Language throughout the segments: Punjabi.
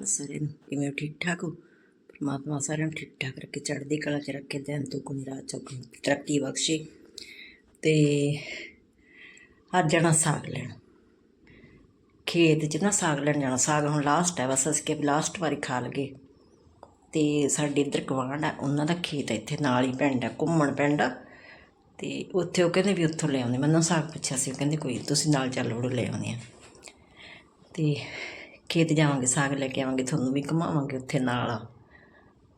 ਅਕਾਲ ਸਾਰਿਆਂ ਨੂੰ ਕਿਵੇਂ ਹੋ? ਠੀਕ ਠਾਕ ਹੋ? ਪਰਮਾਤਮਾ ਸਾਰਿਆਂ ਨੂੰ ਠੀਕ ਠਾਕ ਰੱਖੇ ਚੜ੍ਹਦੀ ਕਲਾ ਚ ਰੱਖੇ ਦਿਨ ਤੋਂ ਕੋਈ ਰਾਤ ਚੌਕੀ ਤਰੱਕੀ ਬਖਸ਼ੇ ਤੇ ਹਰ ਜਾਣਾ ਸਾਗ ਲੈਣ। ਖੇਤ 'ਚ ਨਾ ਸਾਗ ਲੈਣ ਜਾਣਾ ਸਾਗ ਹੁਣ ਲਾਸਟ ਹੈ ਬਸ ਅਸੀਂ ਕਿ ਲਾਸਟ ਵਾਰੀ ਖਾ ਲਗੇ ਤੇ ਸਾਡੇ ਇੱਧਰ ਗਵਾਂਢ ਆ ਉਹਨਾਂ ਦਾ ਖੇਤ ਹੈ ਇੱਥੇ ਨਾਲ ਹੀ ਪਿੰਡ ਆ ਘੁੰਮਣ ਪਿੰਡ ਆ। ਤੇ ਉੱਥੇ ਉਹ ਕਹਿੰਦੇ ਵੀ ਉੱਥੋਂ ਲੈ ਆਉਂਦੇ ਮੈਨੂੰ ਸਾਗ ਪੁੱਛਿਆ ਸੀ ਉਹ ਕਹਿੰਦੇ ਕੋਈ ਨੀ, ਤੁਸੀਂ ਨਾਲ ਚੱਲ ਵੜੋ ਲੈ ਆਉਂਦੇ ਆ। ਤੇ ਖੇਤ ਜਾਵਾਂਗੇ, ਸਾਗ ਲੈ ਕੇ ਆਵਾਂਗੇ, ਤੁਹਾਨੂੰ ਵੀ ਘੁਮਾਵਾਂਗੇ ਉੱਥੇ ਨਾਲ।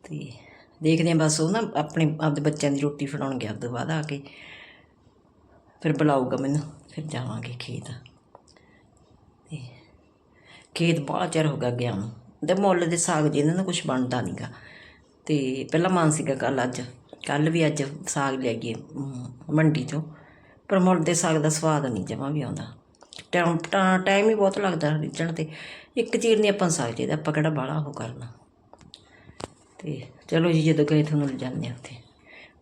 ਤੇ ਦੇਖਦੇ ਹਾਂ ਬਸ ਉਹ ਨਾ ਆਪਣੇ ਆਪਦੇ ਬੱਚਿਆਂ ਦੀ ਰੋਟੀ ਫੜਾਉਣ ਗਿਆ ਤੋਂ ਬਾਅਦ ਆ ਕੇ। ਫਿਰ ਬੁਲਾਊਗਾ ਮੈਨੂੰ, ਫਿਰ ਜਾਵਾਂਗੇ ਖੇਤ। ਤੇ ਖੇਤ ਬਹੁਤ ਚਿਰ ਹੋ ਗਿਆ ਗਿਆ ਨੂੰ। ਤੇ ਮੁੱਲ ਦੇ ਸਾਗ ਜੀ ਇਹਨਾਂ ਦਾ ਕੁਝ ਬਣਦਾ ਨਹੀਂਗਾ ਤੇ ਪਹਿਲਾਂ ਮਨ ਸੀਗਾ ਕੱਲ ਅੱਜ, ਕੱਲ ਵੀ ਅੱਜ ਸਾਗ ਲੈ ਗਏ ਮੰਡੀ ਤੋਂ ਪਰ ਮੁੱਲ ਦੇ ਸਾਗ ਦਾ ਸਵਾਦ ਨਹੀਂ ਜਮਾ ਵੀ ਆਉਂਦਾ। ਟਾਈਮ ਟਾਈਮ ਹੀ ਬਹੁਤ ਲੱਗਦਾ ਰਿੱਝਣ ਤੇ। ਇੱਕ ਚੀਰ ਨਹੀਂ ਆਪਾਂ ਨੂੰ ਸਾਗ ਚਾਹੀਦਾ, ਆਪਾਂ ਕਿਹੜਾ ਬਾਹਲਾ ਉਹ ਕਰਨਾ। ਤੇ ਚਲੋ ਜੀ, ਜਦੋਂ ਗਏ ਤੁਹਾਨੂੰ ਲੈ ਜਾਂਦੇ ਹਾਂ ਉੱਥੇ।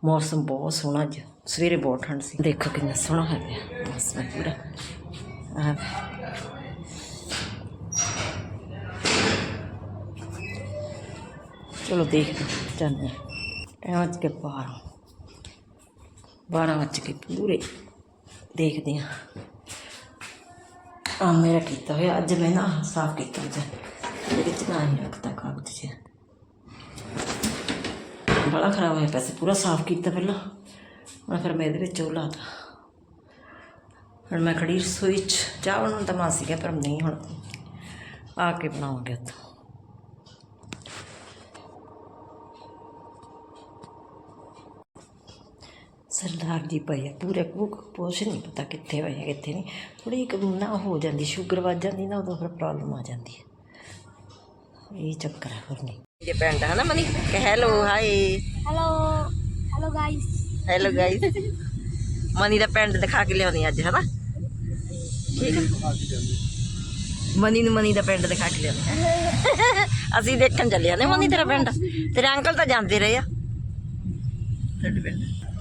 ਮੌਸਮ ਬਹੁਤ ਸੋਹਣਾ ਅੱਜ। ਸਵੇਰੇ ਬਹੁਤ ਠੰਡ ਸੀ। ਦੇਖੋ ਕਿੰਨਾ ਸੋਹਣਾ ਹੋਇਆ ਪਿਆ। ਮੌਸਮ ਪੂਰਾ। ਆਹ। ਚਲੋ ਦੇਖਦੇ ਚੱਲਦੇ ਹਾਂ। ਟਾਈਮ ਅੱਜ ਕੇ 12 12 ਵੱਜ ਕੇ ਪੂਰੇ। ਦੇਖਦੇ ਹਾਂ। ਕੰਮ ਮੇਰਾ ਕੀਤਾ ਹੋਇਆ। ਅੱਜ ਮੈਂ ਨਾ ਸਾਫ਼ ਕੀਤਾ ਜੀ ਇਹਦੇ ਵਿੱਚ ਨਾ ਹੀ ਰੱਖਤਾ ਕਾਗਜ਼ 'ਚ ਬੜਾ ਖਰਾਬ ਹੋਇਆ ਪੈਸੇ ਪੂਰਾ ਸਾਫ਼ ਕੀਤਾ ਪਹਿਲਾਂ। ਹੁਣ ਫਿਰ ਮੈਂ ਇਹਦੇ ਵਿੱਚ ਉਹ ਲਾਤਾ ਹੁਣ ਮੈਂ ਖੜੀ ਰਸੋਈ 'ਚ। ਚਾਹ ਬਣਾਉਣ ਤਾਂ ਮਨ ਸੀਗਾ ਪਰ ਨਹੀਂ ਹੁਣ। ਆ ਕੇ ਬਣਾਉਂਗੇ ਉੱਥੋਂ। ਸਰਦਾਰ ਜੀ ਪਈ ਆ ਪੂਰੇ ਕੁਕ ਕੁਛ ਨਹੀਂ ਪਤਾ ਕਿੱਥੇ ਪਈ ਆ ਕਿੱਥੇ ਨਹੀਂ ਥੋੜੀ ਇੱਕ ਨਾ ਹੋ ਜਾਂਦੀ ਸ਼ੂਗਰ ਵੱਧ ਜਾਂਦੀ ਨਾ ਉਦੋਂ ਫਿਰ ਪ੍ਰੋਬਲਮ ਆ ਜਾਂਦੀ ਹੈ ਇਹ ਚੱਕਰ ਹੈ ਹੋਰ ਨਹੀਂ। ਜੇ ਪਿੰਡ ਹੈ ਨਾ Mani hello hi hello hello guys hello guys Mani ਦਾ ਪਿੰਡ ਦਿਖਾ ਕੇ ਲਿਆਉਣੀ ਅੱਜ ਹੈ ਨਾ ਮਨੀ ਨੂੰ ਮਨੀ ਦਾ ਪਿੰਡ ਦਿਖਾ ਕੇ ਲਿਆਉਣੀ ਅਸੀਂ ਦੇਖਣ ਚੱਲੇ ਨੇ ਮਨੀ ਤੇਰਾ ਪਿੰਡ। ਤੇਰੇ ਅੰਕਲ ਤਾਂ ਜਾਂਦੇ ਰਹੇ ਆ। ਤੁਹਾਡੇ ਪਿੰਡ।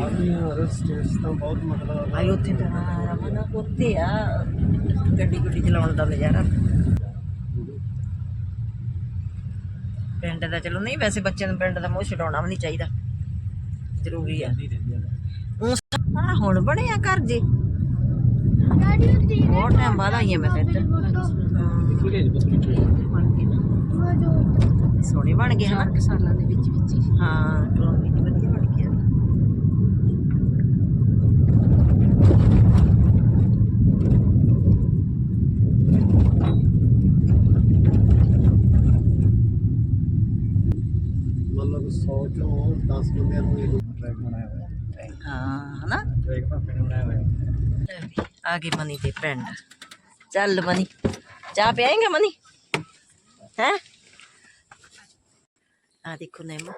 ਬਾਹਰਲੀਆਂ ਸਟੇਟਸ ਆ ਪਿੰਡ ਦਾ ਚਲੋ ਨਹੀਂ ਵੈਸੇ ਬੱਚਿਆਂ ਨੂੰ ਪਿੰਡ ਦਾ ਮੋਹ ਛਡਾਉਣਾ ਵੀ ਨਹੀਂ ਚਾਹੀਦਾ। ਜ਼ਰੂਰੀ ਆ। ਊਂ ਸ- ਹੁਣ ਬਣਿਆ ਘਰ ਜੇ। ਬਹੁਤ ਟਾਈਮ ਬਾਅਦ ਆਈ ਆ ਮੈਂ ਤਾਂ। ਇੱਧਰ ਹਮ, ਬਣ ਗਏ ਨਾ ਸੋਹਣੇ ਬਣ ਗਏ ਦੇ ਵਿੱਚ ਵਿੱਚ ਹਾਂ। ਕਲੋਨੀ ਦੀ 100 ਚੋਂ 10 ਬੰਦਿਆਂ ਨੂੰ ਇਹ ਟਰੈਕ ਬਣਾਇਆ ਹੋਇਆ। ਹਾਂ ਹਨਾ? ਟਰੈਕ ਭਾਪੇ ਬਣਾਇਆ ਹੋਇਆ। ਆ ਗਏ ਮਨੀ ਦੇ ਪਿੰਡ ਚੱਲ ਮਨੀ ਚਾਹ ਪਿਆਏਂਗਾ ਮਨੀ? ਹੈ? ਆ ਦੇਖੋ ਨੇਮ।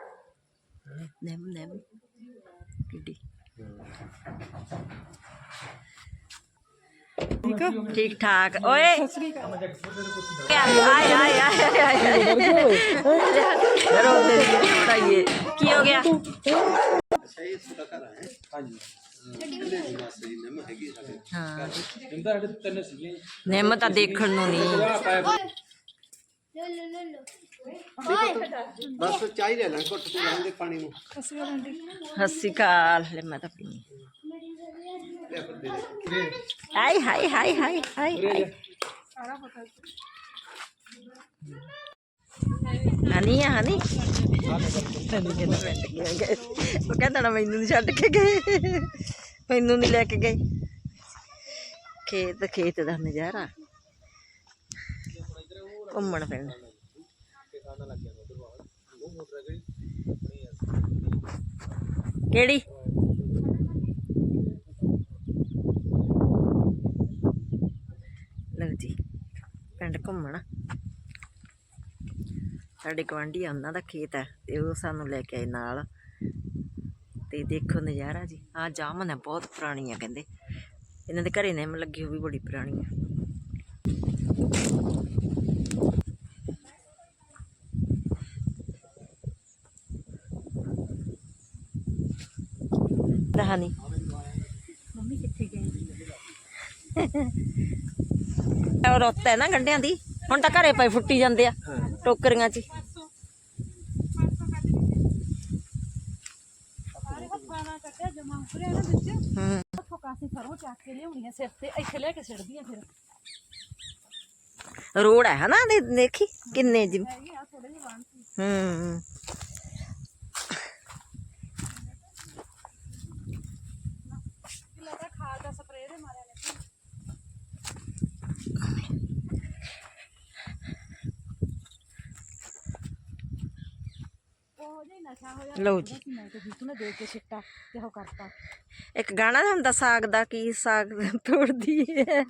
ਨੇਮ ਨੇਮ। ਕਿੱਡੀ? ਠੀਕ ਠੀਕ ਠਾਕ ਓਏ ਕਿਆ ਆਏ ਆਏ ਆਏ ਆਏ ਰੋਦੇ ਦੀ ਬਣਾਈਏ ਕੀ ਹੋ ਗਿਆ ਹਾਂਜੀ ਹਾਂ ਇੰਦਾ ਸਾਡੇ ਤਿੰਨ ਸੀਗੇ ਨਿੰਮ ਤਾਂ ਦੇਖਣ ਨੂੰ ਨਹੀਂ ਆ ਪਾਇਆ ਲੈ ਲੈ ਲੈ ਲੈ ਬਸ ਚਾਹ ਹੀ ਲੈ ਲੈ, ਘੁੱਟ ਤੂੰ ਲਾਉਂਦੇ ਪਾਣੀ ਨੂੰ। ਹੱਸੀ ਕਾਲ ਲੈ ਮੈਂ ਤਾਂ ਪੀਣੀ। Hi hi hi hi hi hi honey ਆ, ਹਨੀ। ਤੈਨੂੰ ਕਹਿੰਦਾ ਛੱਡ ਕੇ ਗਏ। ਉਹ ਕਹਿੰਦਾ ਨਾ ਮੈਨੂੰ ਨਹੀਂ ਛੱਡ ਕੇ ਗਏ। ਮੈਨੂੰ ਨਹੀਂ ਲੈ ਕੇ ਗਏ। ਖੇਤ ਖੇਤ ਦਾ ਨਜ਼ਾਰਾ। ਘੁੰਮਣ ਫਿਰਨ। ਕਿਹੜੀ? ਲਓ ਜੀ, ਪਿੰਡ ਘੁੰਮਣ। ਸਾਡੇ ਗਵਾਂਢੀ ਆ, ਉਹਨਾਂ ਦਾ ਖੇਤ ਹੈ ਤੇ ਉਹ ਸਾਨੂੰ ਲੈ ਕੇ ਆਏ ਨਾਲ। ਤੇ ਦੇਖੋ ਨਜ਼ਾਰਾ ਜੀ ਆ ਜਾਮਨ ਹੈ, ਬਹੁਤ ਪੁਰਾਣੀ ਆ ਕਹਿੰਦੇ। ਇਹਨਾਂ ਦੇ ਘਰੇ ਨਿੰਮ ਲੱਗੀ ਉਹ ਵੀ ਬੜੀ ਪੁਰਾਣੀ ਆ ਕਹਾਣੀ ਮੰਮੀ ਕਿੱਥੇ ਗਏ ਉਹ ਰੁੱਤ ਹੈ ਨਾ ਗੰਢਿਆਂ ਦੀ। ਹੁਣ ਤਾਂ ਘਰੇ ਪਏ ਫੁੱਟੀ ਜਾਂਦੇ ਆ, ਟੋਕਰੀਆਂ 'ਚ ਹੀ। ਖਾਣਾ ਕੱਟਿਆ ਜਮਾ ਉਪਰੇ ਨਾ ਵਿੱਚ ਹੂੰ। ਉੱਥੋਂ ਕਾਸੀ ਸਰੋਂ ਚੱਕ ਕੇ ਲਿਆਉਣੀਆਂ ਸਿਰ ਤੇ ਇੱਥੇ ਲੈ ਕੇ ਸਿੱਟਦੀਆਂ ਫਿਰ ਰੋਡ ਹੈ ਹਨਾ ਦੇ- ਦੇਖੀ ਕਿੰਨੇ ਜੀ ਹੈਗੀ ਆ ਥੋੜੇ ਜਿਹੇ ਬਣ ਸੀ ਹੂੰ ਲੱਗਾ ਖਾਦ ਦਾ ਸਪਰੇਅ ਦੇ ਮਾਰਿਆ ਨੇ ਉਹ ਜੇ ਨਸ਼ਾ ਹੋ ਜਾਂਦਾ ਲਓ ਜੀ ਇੱਕ ਗਾਣਾ ਹੁੰਦਾ ਸਾਗ ਦਾ ਕੀ ਸਾਗ ਤੋੜਦੀ ਹੈ?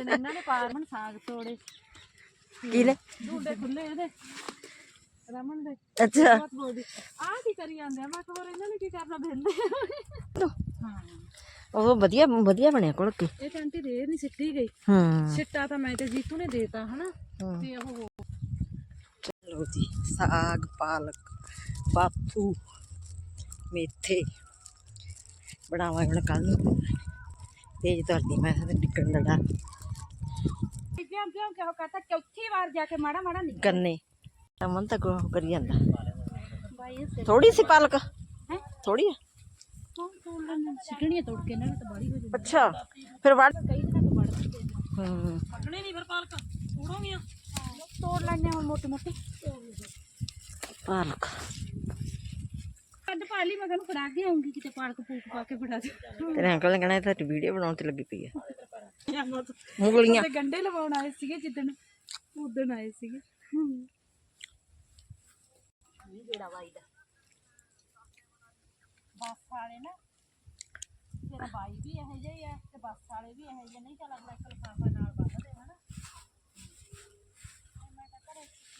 ਇਹਨਾਂ ਨੇ ਪਾਰਮਨ ਸਾਗ ਤੋੜੇ। ਕੀ ਲੈ ਢੂੰਡੇ ਖੁੱਲੇ ਇਹਦੇ ਰਮਨ ਦੇ। ਅੱਛਾ। ਆਹ ਕੀ ਕਰੀ ਜਾਂਦੇ ਆ? ਮੈਂ ਖਬਰ ਇਹਨਾਂ ਨੇ ਕੀ ਕਰਨਾ ਭੇਲਦੇ ਹਾਂ। ਉਹ ਵਧੀਆ ਵਧੀਆ ਬਣਿਆ ਕੋਲ ਕੇ। ਇਹ ਤਾਂ ਆਂਟੀ ਦੇ ਨਹੀਂ ਸਿੱਟੀ ਗਈ। ਹੂੰ। ਛਿੱਟਾ ਤਾਂ ਮੈਂ ਤੇ ਜੀਤੂ ਨੇ ਦੇਤਾ ਹਨਾ। ਤੇ ਉਹ ਚਲੋ ਜੀ ਸਾਗ ਪਾਲਕ ਬਾਥੂ ਮੇਥੇ। ਬਣਾਵਾਂ ਹੁਣ ਕੱਲ ਨੂੰ। ਤੇਜ ਧਰਦੀ ਮੈਂ ਨਿਕਲਣ ਦਾ ਡਰ ਜਿਉਂ ਜਿਉਂ ਕਿ ਉਹ ਕਰਤਾ ਚੌਥੀ ਵਾਰ ਜਾ ਕੇ ਮਾੜਾ ਮਾੜਾ ਨਿਕਲ ਗੰਨੇ। ਅਮਨ ਤਾਂ ਕੋ ਕਰੀ ਜਾਂਦਾ। ਥੋੜੀ ਸੀ ਪਾਲਕ? ਹੈ? ਥੋੜੀ ਆ? ਕੌਣ ਤੋੜ ਲੈਣਾ ਸਿੱਟਣੀ ਤੋੜ ਕੇ ਇਹਨਾਂ ਨੇ ਤਾਂ ਬਾੜੀ ਹੋ ਜਾਂਦੀ ਅੱਛਾ ਫਿਰ ਵੜ ਕਈ ਦਿਨਾਂ ਤੋਂ ਵੜ ਹੂੰ। ਕੱਢਣੇ ਨਹੀਂ ਫਿਰ ਪਾਲਕ ਤੋੜੋਗੀਆਂ ਤੋੜ ਲੈਣੇ ਹੁਣ ਮੋਟੇ ਮੋਟੇ। ਪਾਲਕ। ਕੱਢ ਪਾ ਲਈ ਮੈਂ ਤੁਹਾਨੂੰ ਫੜਾ ਕੇ ਆਉਂਗੀ ਕਿਤੇ ਪਾਲਕ ਪੂਕ ਪਾ ਕੇ ਫੜਾ ਦੇ। ਤੇਰੇ ਅੰਕਲ ਨੇ ਕਹਿਣਾ ਇਹ ਤਾਂ ਵੀਡੀਓ ਬਣਾਉਣ ਤੇ ਲੱਗੀ ਪਈ ਆ। ਉਂਗਲੀਆਂ ਤੇ ਗੰਡੇ ਲਵਾਉਣ ਆਏ ਸੀਗੇ ਜਿੱਦਣ ਉਦਣ ਆਏ ਸੀਗੇ। ਜਿਹੜਾ ਬਾਈ ਦਾ ਬੱਸ ਵਾਲੇ ਨਾ ਤੇਰਾ ਬਾਈ ਵੀ ਇਹੋ ਜਿਹਾ ਹੀ ਆ ਤੇ ਬੱਸ ਵਾਲੇ ਵੀ ਇਹੋ ਜਿਹੇ ਨਹੀਂ ਚੱਲ ਅਗਲਾ ਇੱਕ ਲਿਫਾਫਾ ਨਾਲ ਬੰਨਦੇ ਹਨਾ ਤੇ ਮੈਂ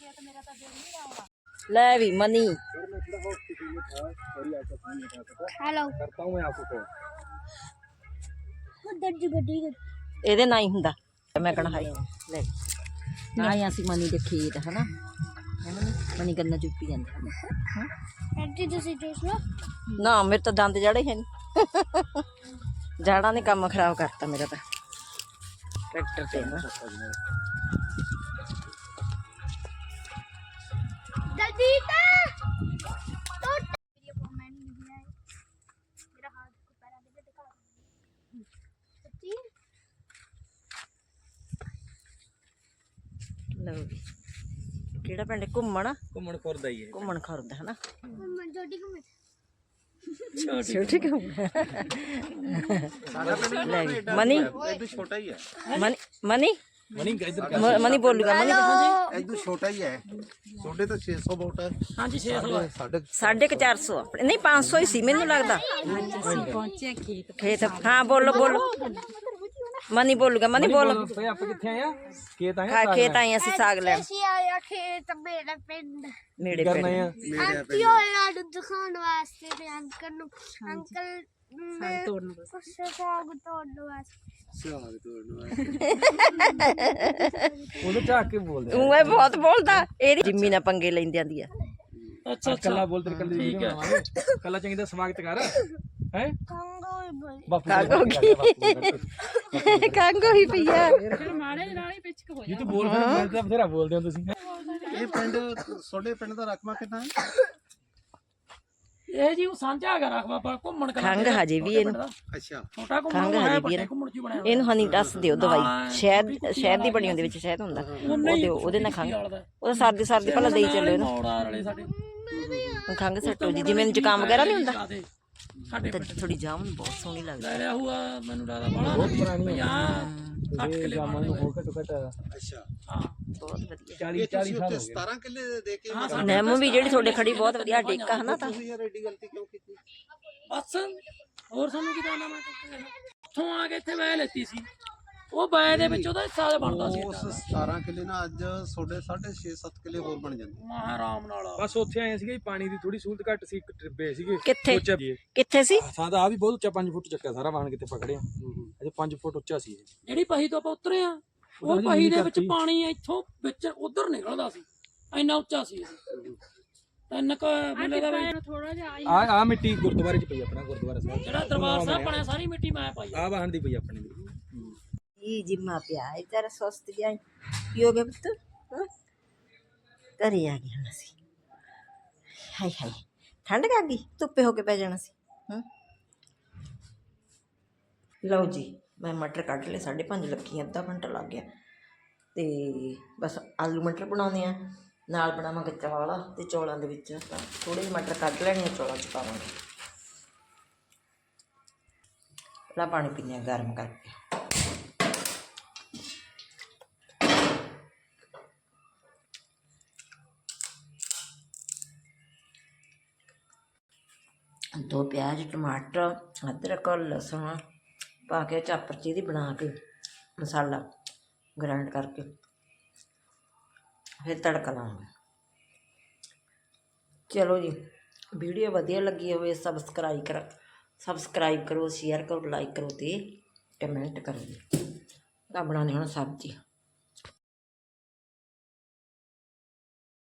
ਤਾਂ ਘਰੇ ਖੇਤ ਮੇਰਾ ਤਾਂ ਦਿਲ ਨਹੀਂ ਆਉਣਾ ਲੈ ਵੀ ਮਨੀ ਹੈਲੋ करता हूँ मैं आपको कॉल ਦਰਜ ਗੱਡੀ ਇਹਦੇ ਨਾਲ ਹੀ ਹੁੰਦਾ ਮੈਂ ਕਹਣਾ ਹਾਈ ਲੈ ਆਏ ਅਸੀਂ ਮਨੀ ਦੇ ਖੇਤ ਹਨਾ ਹੈ ਮਨੀ ਮਨੀ ਗੰਨਾ ਚੁੱਪੀ ਜਾਂਦੇ ਹਨ ਐਂਟੀ ਤੁਸੀਂ ਜੂਸ ਲੋ ਨਾ ਮੇਰੇ ਤਾਂ ਦੰਦ ਜੜੇ ਹੈ ਨਹੀਂ ਜਾੜਾਂ ਨੇ ਕੰਮ ਖਰਾਬ ਕਰਤਾ ਮੇਰਾ ਤਾਂ ਟਰੈਕਟਰ ਤੇ ਨਾ ਕਿਹੜਾ ਪਿੰਡ ਘੁੰਮਣ? ਘੁੰਮਣ ਖੁਰਦਾ ਹੀ ਹੈ। ਘੁੰਮਣ ਖੁਰਦ ਹੈ ਨਾ घूमन छोटी घूमन ਛੋਟੀ ਘੁੰਮਣ। ਮਨੀ? ਇਹ ਤੋਂ ਛੋਟਾ ਹੀ ਹੈ। ਮਨੀ? ਮਨੀ? ਮਣੀ ਇਧਰ ਕਰ ਮਨੀ ਬੋਲੂਗਾ ਮਨੀ ਹਾਂਜੀ ਇਦੋਂ ਛੋਟਾ ਹੀ ਹੈ। ਛੋਟੇ ਤਾਂ 600 ਵੋਟ ਹੈ। ਹਾਂਜੀ 600 ਹੈ ਸਾਡੇ 450 ਆਪਣੇ ਨਹੀਂ 500 ਹੀ ਸੀ ਮੈਨੂੰ ਲੱਗਦਾ। ਖੇਤ ਹਾਂ ਬੋਲੋ ਬੋਲੋ। ਮਨੀ ਬੋਲੂਗਾ ਮਨੀ ਬੋਲ। ਭਈ ਆਪਾਂ ਕਿੱਥੇ ਆਏ ਖੇਤ ਆਏ ਆ ਖੇਤ ਆਏ ਅਸੀਂ ਸਾਗ ਲੈ ਅਸੀਂ ਆਇਆ ਖੇਤ ਮੇਰੇ ਪਿੰਡ। ਮੇਰੇ ਪਿੰਡ। ਆਂਟੀ ਹੋਇਆ ਨੂੰ ਦਿਖਾਉਣ ਵਾਸਤੇ ਅੰਕਲ ਨੂੰ ਅੰਕਲ ਉਹਨੂੰ ਝਾਕ ਕੇ ਬੋਲਦੇ ਉਹ ਇਹ ਬਹੁਤ ਬੋਲਦਾ ਇਹਦੀ ਜਿੰਮੀ ਨਾਲ ਪੰਗੇ ਲੈਂਦੀ ਆਂਦੀ ਆ ਅੱਛਾ ਕੱਲਾ ਬੋਲ ਤੇਰੇ ਕੱਲੇ ਠੀਕ ਹੈ ਕੱਲਾ ਚੰਗੀ ਦਾ ਸਵਾਗਤ ਕਰ ਹੈ ਕਾਂਗੋ ਹੀ ਕਾਂਗੋ ਹੀ ਪਈਆ ਮਾਰੇ ਨਾਲ ਹੀ ਪਿੱਛਕ ਹੋ ਜਾ ਇਹ ਤਾਂ ਬੋਲ ਫਿਰ ਮੈਂ ਤਾਂ ਬਥੇਰਾ ਬੋਲਦੇ ਹੋ ਤੁਸੀਂ ਇਹ ਪਿੰਡ ਤੁਹਾਡੇ ਪਿੰਡ ਦਾ ਰਕਮਾ ਕਿੰਨਾ ਹੈ ਇਹ ਜੀ ਉਹ ਸਾਂਝਾ ਹੈਗਾ ਰਖਵਾ ਪਾ ਘੁੰਮਣ ਕਲਾ ਖੰਗ ਹਜੇ ਵੀ ਇਹਨੂੰ ਅੱਛਾ। ਛੋਟਾ ਖੰਘ ਘੁੰਮਣ ਹਜੇ ਹੈ ਵੀ ਇਹਨੂੰ। ਘੁੰਮਣ ਚ ਹੀ ਬਣਿਆ ਇਹਨੂੰ ਹਨੀ ਦੱਸ ਦਿਓ ਦਵਾਈ। ਸ਼ਹਿਦ ਸ਼ਹਿਦ ਦੀ ਬਣੀ ਹੁੰਦੀ ਵਿੱਚ ਸ਼ਹਿਦ ਹੁੰਦਾ। ਉਹ ਦਿਓ ਉਹਦੇ ਨਾਲ ਖੰਗ ਉਹ ਸਰਦੀ ਸਰਦੀ ਪਹਿਲਾਂ ਦੇਈ ਚੱਲੋ ਇਹਨੂੰ ਖੰਗ ਸੱਟੋ ਜੀ। ਜਿਵੇਂ ਜ਼ੁਕਾਮ ਵਗੈਰਾ ਨਹੀਂ ਹੁੰਦਾ। ਸਾਡੇ ਥੋੜੀ ਜਾਮਨ ਬਹੁਤ ਸੋਹਣੀ ਲੱਗਦੀ। ਲੈ ਲਿਆ ਹੁਆ ਮੈਨੂੰ ਲੱਗਦਾ ਬੜਾ ਬਹੁਤ ਪੁਰਾਣੀ ਹੈ। 60 ਕਿਲੇ ਜਾਮਨ ਨੂੰ ਹੋਰ ਘਟੋ ਘਟ ਅੱਛਾ। ਹਾਂ। ਬਹੁਤ ਵਧੀਆ। 40 40 ਸਾਲ ਹੋ ਗਏ। 17 ਕਿੱਲੇ ਦੇ ਕੇ ਨਿੰਮ ਵੀ ਜਿਹੜੀ ਤੁਹਾਡੇ ਖੜੀ ਬਹੁਤ ਵਧੀਆ ਡੇਕਾ ਹਨਾ ਤਾਂ। ਤੁਸੀਂ ਯਾਰ ਐਡੀ ਗਲਤੀ ਕਿਉਂ ਕੀਤੀ? ਬਸ ਹੋਰ ਸਾਨੂੰ ਕੀ ਜਾਣਾ ਮੈਂ ਉੱਥੋਂ ਆ ਕੇ ਇੱਥੇ ਵਹਿ ਲੈਤੀ ਸੀ। ਉਹ ਬੈ ਦੇ ਵਿੱਚ ਉਹਦਾ ਹਿੱਸਾ ਬਣਦਾ ਸੀ ਉਸ 17 ਕਿੱਲੇ ਨਾਲ ਅੱਜ ਤੁਹਾਡੇ 6.5 7 ਕਿੱਲੇ ਹੋਰ ਬਣ ਜਾਂਦੇ। ਮਹਾਰਾਮ ਨਾਲ ਬਸ ਉੱਥੇ ਆਏ ਸੀਗੇ ਪਾਣੀ ਦੀ ਥੋੜੀ ਸਹੂਲਤ ਘੱਟ ਸੀ ਇੱਕ ਟਿੱਬੇ ਸੀਗੇ। ਕਿੱਥੇ? ਕਿੱਥੇ ਸੀ? ਸਾਡਾ ਆ ਵੀ ਬਹੁਤ ਉੱਚਾ 5 ਫੁੱਟ ਚੱਕਿਆ ਸਾਰਾ ਵਾਹਣ ਕਿਤੇ ਪਕੜਿਆ ਅਜੇ 5 ਫੁੱਟ ਉੱਚਾ ਸੀ ਇਹ। ਜਿਹੜੀ ਪਹੀ ਤੋਂ ਆਪਾਂ ਉਤਰੇ ਆ ਉਹ ਜੀ ਪਹੀ ਨੀਵੀਂ ਦੇ ਵਿੱਚ ਕਰਤੀ। ਪਾਣੀ ਇੱਥੋਂ ਵਿੱਚ ਉਧਰ ਨਿਕਲਦਾ ਸੀ ਇੰਨਾ ਉੱਚਾ ਸੀ ਇਹ। ਤਿੰਨ ਕ ਮਿਲੇ ਦਾ ਵੀ ਥੋੜਾ ਜਿਹਾ ਆਈ ਆ ਆ ਮਿੱਟੀ ਗੁਰਦੁਆਰੇ ਚ ਪਈ ਆਪਣਾ ਗੁਰਦੁਆਰਾ ਸਾਹਿਬ ਜਿਹੜਾ ਦਰਬਾਰ ਸਾਹਿਬ ਬਣਿਆ ਸਾਰੀ ਮਿੱਟੀ ਮੈਂ ਪਾਈ ਆ। ਆ ਵਾਹਣ ਦੀ ਪਈ ਆਪਣੇ ਦੀ ਇਹ ਜਿੰਮਾ ਪਿਆ ਹੈ ਤੇਰਾ ਸਵਸਤ ਗਿਆ ਕੀ ਹੋ ਗਿਆ ਪੁੱਤ ਹਾਂ ਘਰੇ ਆ ਗਿਆ ਹੁਣ ਅਸੀਂ ਹਾਏ ਹਾਏ ਠੰਡ ਕਰ ਗਈ ਧੁੱਪੇ ਹੋ ਕੇ ਪੈ ਜਾਣਾ ਸੀ ਹਾਂ ਲਓ ਜੀ ਮੈਂ ਮਟਰ ਕੱਢ ਲਏ 5.5 ਲੱਖੀ ਅੱਧਾ ਘੰਟਾ ਲੱਗ ਗਿਆ। ਤੇ ਬਸ ਆਲੂ ਮਟਰ ਬਣਾਉਂਦੇ ਆ ਨਾਲ ਬਣਾਵਾਂਗੇ ਚੌਲ, ਤੇ ਚੌਲਾਂ ਦੇ ਵਿੱਚ ਤਾਂ ਥੋੜੇ ਜਿਹੇ ਮਟਰ ਕੱਢ ਲੈਣੇ ਆ, ਚੌਲਾਂ ਚ ਪਾਵਾਂਗੇ। ਲਾ ਪਾਣੀ ਪੀਣੇ ਗਰਮ ਕਰਕੇ। ਦੋ ਪਿਆਜ਼, ਟਮਾਟਰ, ਅਦਰਕ, ਲਸਣ ਪਾ ਕੇ ਚਾਪਰ 'ਚ ਇਹਦੀ ਬਣਾ ਕੇ ਮਸਾਲਾ ਗ੍ਰਾਈਂਡ ਕਰਕੇ ਫਿਰ ਤੜਕਾ ਲਾਉਂਗੇ। ਚਲੋ ਜੀ ਵੀਡੀਓ ਵਧੀਆ ਲੱਗੀ ਹੋਵੇ ਸਬਸਕ੍ਰਾਈਬ ਕਰ ਸਬਸਕ੍ਰਾਈਬ ਕਰੋ ਸ਼ੇਅਰ ਕਰੋ ਲਾਈਕ ਕਰੋ ਤੇ ਕਮੈਂਟ ਕਰੋ ਜੀ। ਤਾਂ ਬਣਾਉਣੀ ਹੁਣ ਸਬਜ਼ੀ।